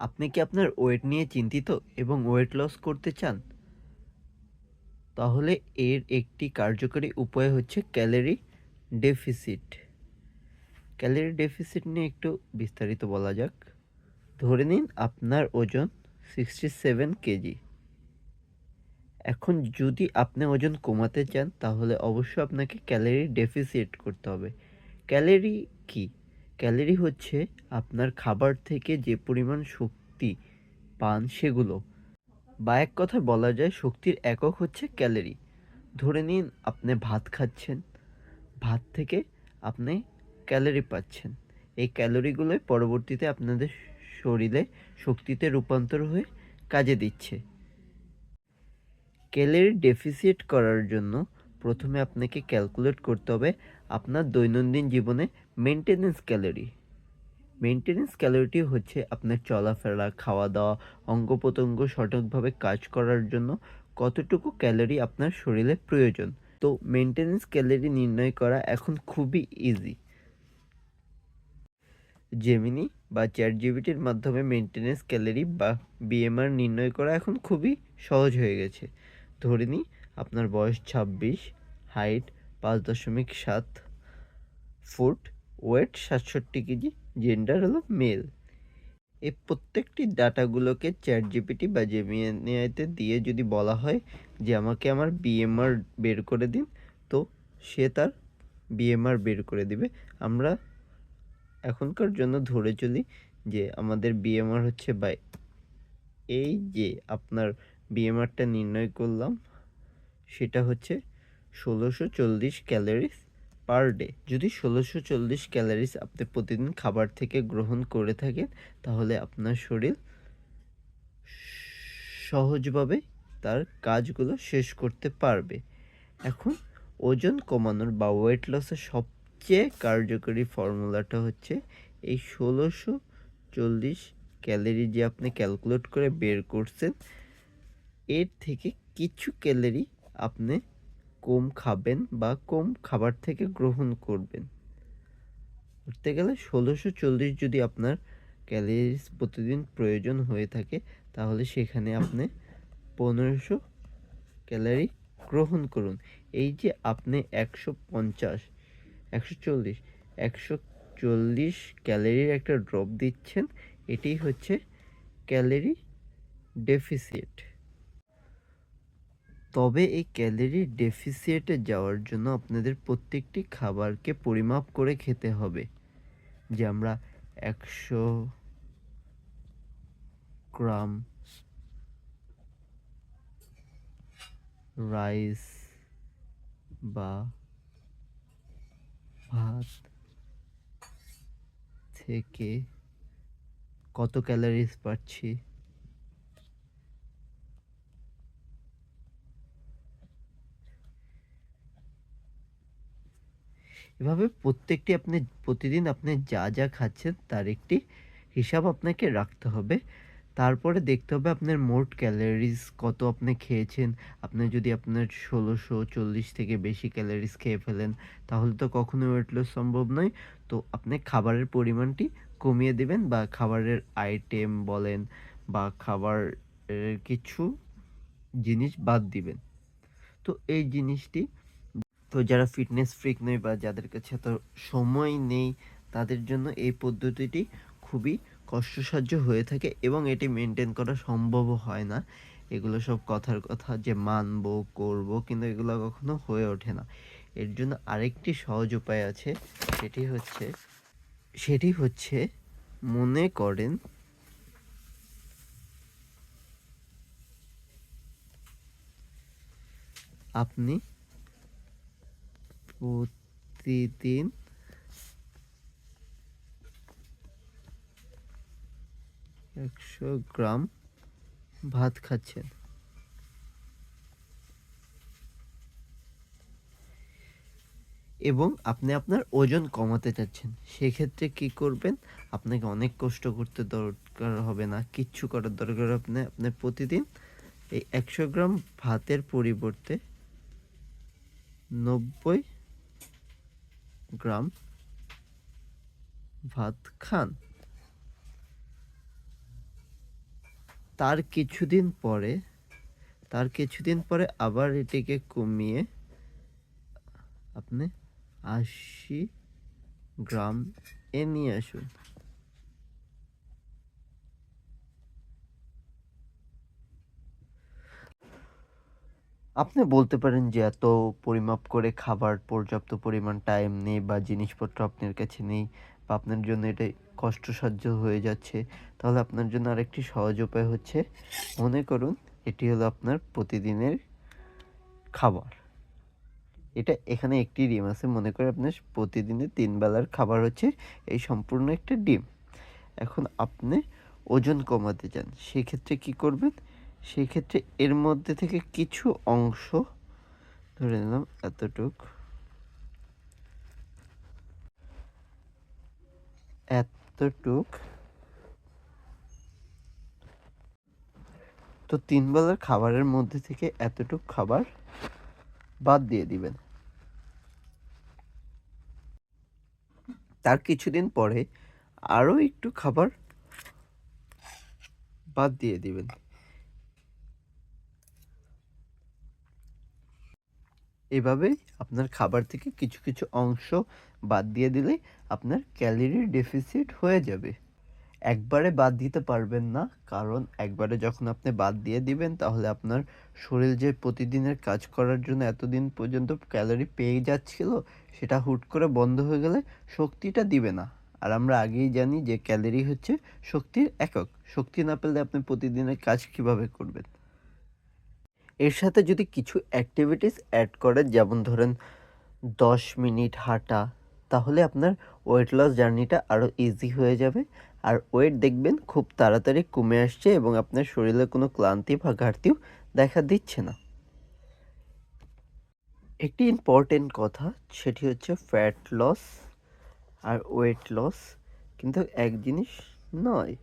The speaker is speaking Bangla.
আপনি কি আপনার ওয়েট নিয়ে চিন্তিত এবং ওয়েট লস করতে চান? তাহলে এর একটি কার্যকরী উপায় হচ্ছে ক্যালোরি ডেফিসিট। ক্যালোরি ডেফিসিট নিয়ে একটু বিস্তারিত বলা যাক। ধরে নিন আপনার ওজন 67 কেজি। এখন যদি আপনি ওজন কমাতে চান, তাহলে অবশ্যই আপনাকে ক্যালোরি ডেফিসিট করতে হবে। ক্যালোরি কি? ক্যালোরি হচ্ছে আপনার খাবার থেকে যে পরিমাণ শক্তি পান সেগুলো। বা এক কথায় বলা যায় শক্তির একক হচ্ছে ক্যালোরি ধরে নিন আপনি ভাত খাচ্ছেন, ভাত থেকে আপনি ক্যালোরি পাচ্ছেন। এই ক্যালোরিগুলোই পরবর্তীতে আপনাদের শরীরে শক্তিতে রূপান্তর হয়ে কাজে দিচ্ছে। ক্যালোরি ডেফিসিট করার জন্য প্রথমে আপনাকে ক্যালকুলেট করতে হবে আপনার দৈনন্দিন জীবনে মেনটেনেন্স ক্যালোরি মেনটেনেন্স ক্যালোরিটি হচ্ছে আপনার চলাফেরা খাওয়া দাওয়া অঙ্গ প্রত্যঙ্গ সঠিকভাবে কাজ করার জন্য কতটুকু ক্যালোরি আপনার শরীরে প্রয়োজন। তো মেনটেনেন্স ক্যালোরি নির্ণয় করা এখন খুবই ইজি জেমিনি বা চ্যাট জিবিটির মাধ্যমে মেনটেনেন্স ক্যালোরি বা বিএমআর নির্ণয় করা এখন খুবই সহজ হয়ে গেছে। ধরে নিই, আপনার বয়স ছাব্বিশ হাইট পাঁচ দশমিক সাত ফুট ওয়েট সাতষট্টি কেজি জেন্ডার হলো মেল এই প্রত্যেকটি ডাটাগুলোকে চ্যাট জিপিটি বা জেমিনিআইতে দিয়ে যদি বলা হয় যে আমাকে আমার বিএমআর বের করে দিন, তো সে তার বিএমআর বের করে দিবে। আমরা এখনকার জন্য ধরে চলি যে আমাদের বিএমআর হচ্ছে বাই এই যে আপনার বিএমআরটা নির্ণয় করলাম, সেটা হচ্ছে ষোলোশো চল্লিশ ক্যালোরিস পার ডে যদি ষোলোশো চল্লিশ ক্যালোরিস আপনি প্রতিদিন খাবার থেকে গ্রহণ করে থাকেন, তাহলে আপনার শরীর সহজভাবে তার কাজগুলো শেষ করতে পারবে। এখন ওজন কমানোর বা ওয়েট লসের সবচেয়ে কার্যকরী ফর্মুলাটা হচ্ছে এই ষোলোশো চল্লিশ ক্যালোরি যে আপনি ক্যালকুলেট করে বের করছেন, এর থেকে কিছু ক্যালোরি আপনি কম খাবেন বা কম খাবার থেকে গ্রহণ করবেন। ধরতে গেলে ষোলোশো চল্লিশ যদি আপনার ক্যালোরিজ প্রতিদিন প্রয়োজন হয়ে থাকে, তাহলে সেখানে আপনি পনেরোশো ক্যালোরি গ্রহণ করুন। এই যে আপনি একশো পঞ্চাশ, একশো চল্লিশ একশো চল্লিশ ক্যালোরির একটা ড্রপ দিচ্ছেন, এটি হচ্ছে ক্যালোরি ডেফিসিট তবে এই ক্যালোরি ডেফিসিয়েটে যাওয়ার জন্য আপনাদের প্রত্যেকটি খাবারকে পরিমাপ করে খেতে হবে। যে আমরা একশো গ্রাম রাইস বা ভাত থেকে কত ক্যালোরিজ পাচ্ছি? এভাবে প্রত্যেকটি আপনি, প্রতিদিন আপনি যা যা খাচ্ছেন তার একটি হিসাব আপনাকে রাখতে হবে। তারপরে দেখতে হবে আপনার মোট ক্যালোরিজ কত আপনি খেয়েছেন। আপনি যদি আপনার ষোলোশো চল্লিশ থেকে বেশি ক্যালোরিজ খেয়ে ফেলেন, তাহলে তো কখনোই ওয়েট লস সম্ভব নয়। তো আপনি খাবারের পরিমাণটি কমিয়ে দেবেন বা খাবারের আইটেম বলেন বা খাবার কিছু জিনিস বাদ দিবেন। তো এই জিনিসটি তো যারা ফিটনেস ফ্রিক নেই বা যাদের কাছে এত সময় নেই, তাদের জন্য এই পদ্ধতিটি খুবই কষ্টসাধ্য হয়ে থাকে এবং এটি মেনটেন করা সম্ভবও হয় না। এগুলো সব কথার কথা যে মানবো, করব কিন্তু এগুলো কখনো হয়ে ওঠে না। এর জন্য আরেকটি সহজ উপায় আছে, সেটি হচ্ছে সেটি হচ্ছে মনে করেন আপনি প্রতিদিন একশো গ্রাম ভাত খাচ্ছেন। এবং আপনি আপনার ওজন কমাতে চাচ্ছেন। সেক্ষেত্রে কি করবেন? আপনাকে অনেক কষ্ট করতে দরকার হবে না। কিচ্ছু করার দরকার আপনি আপনি প্রতিদিন এই একশো গ্রাম ভাতের পরিবর্তে নব্বই গ্রাম ভাত খান। তার কিছুদিন পরে, তার কিছুদিন পরে আবার এটিকে কমিয়ে আপনি আশি গ্রাম এ নিয়ে আসুন। আপনি বলতে পারেন যে এত পরিমাপ করে খাবার, পর্যাপ্ত পরিমাণ টাইম নেই বা জিনিসপত্র আপনার কাছে নেই বা আপনার জন্য এটা কষ্টসাধ্য হয়ে যাচ্ছে, তাহলে আপনার জন্য আরেকটি সহজ উপায় হচ্ছে, মনে করুন এটি হলো আপনার প্রতিদিনের খাবার। এটা এখানে একটি ডিম আছে, মনে করে আপনার প্রতিদিনের তিন বেলার খাবার হচ্ছে এই সম্পূর্ণ একটা ডিম। এখন আপনি ওজন কমাতে চান, সেক্ষেত্রে কি করবেন? সেক্ষেত্রে এর মধ্যে থেকে কিছু অংশ ধরে নিলাম এতটুক। এতটুক। তো তিন বেলার খাবারের মধ্যে থেকে এতটুক খাবার বাদ দিয়ে দিবেন। তার কিছুদিন পরে আরও একটু খাবার বাদ দিয়ে দিবেন। এভাবে আপনার খাবার থেকে কিছু কিছু অংশ বাদ দিয়ে দিলে আপনার ক্যালোরির ডেফিসিট হয়ে যাবে। একবারে বাদ দিতে পারবেন না, কারণ একবারে যখন আপনি বাদ দিয়ে দিবেন, তাহলে আপনার শরীর যে প্রতিদিনের কাজ করার জন্য এতদিন পর্যন্ত ক্যালোরি পেয়ে যাচ্ছিল, সেটা হুট করে বন্ধ হয়ে গেলে শক্তিটা দিবে না। আর আমরা আগেই জানি যে ক্যালোরি হচ্ছে শক্তির একক। শক্তি না পেলে আপনি প্রতিদিনের কাজ কীভাবে করবেন? এর সাথে যদি কিছু অ্যাক্টিভিটিস অ্যাড করেন, যেমন ধরেন দশ মিনিট হাঁটা, তাহলে আপনার ওয়েট লস জার্নিটা আরও ইজি হয়ে যাবে। আর ওয়েট দেখবেন খুব তাড়াতাড়ি কমে আসছে এবং আপনার শরীরে কোনো ক্লান্তি বা ঘাটতিও দেখা দিচ্ছে না। একটি ইম্পর্টেন্ট কথা, সেটি হচ্ছে ফ্যাট লস আর ওয়েট লস কিন্তু এক জিনিস নয়।